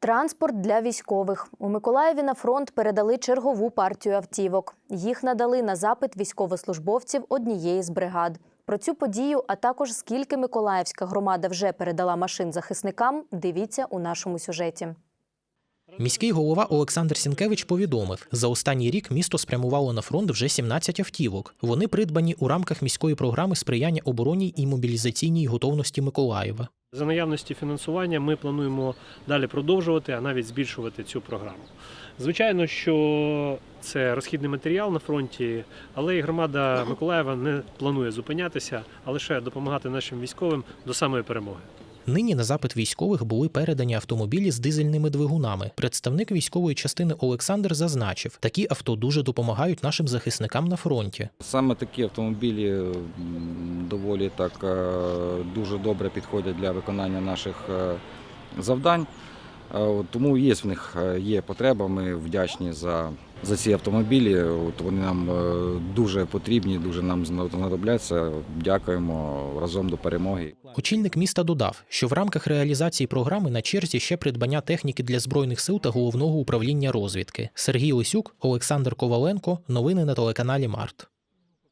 Транспорт для військових у Миколаєві на фронт передали чергову партію автівок. Їх надали на запит військовослужбовців однієї з бригад. Про цю подію, а також скільки Миколаївська громада вже передала машин захисникам. Дивіться у нашому сюжеті. Міський голова Олександр Сінкевич повідомив, за останній рік місто спрямувало на фронт вже 17 автівок. Вони придбані у рамках міської програми сприяння оборонній і мобілізаційній готовності Миколаєва. За наявності фінансування ми плануємо далі продовжувати, а навіть збільшувати цю програму. Звичайно, що це розхідний матеріал на фронті, але і громада Миколаєва не планує зупинятися, а лише допомагати нашим військовим до самої перемоги. Нині на запит військових були передані автомобілі з дизельними двигунами. Представник військової частини Олександр зазначив, такі авто дуже допомагають нашим захисникам на фронті. Саме такі автомобілі доволі так е, дуже добре підходять для виконання наших е, завдань. Е, Тому є в них є потреба. Ми вдячні за, за ці автомобілі. От вони нам дуже потрібні, дуже нам знадобляться. Дякуємо разом до перемоги. Очільник міста додав, що в рамках реалізації програми на черзі ще придбання техніки для збройних сил та головного управління розвідки. Сергій Лисюк, Олександр Коваленко. Новини на телеканалі Март.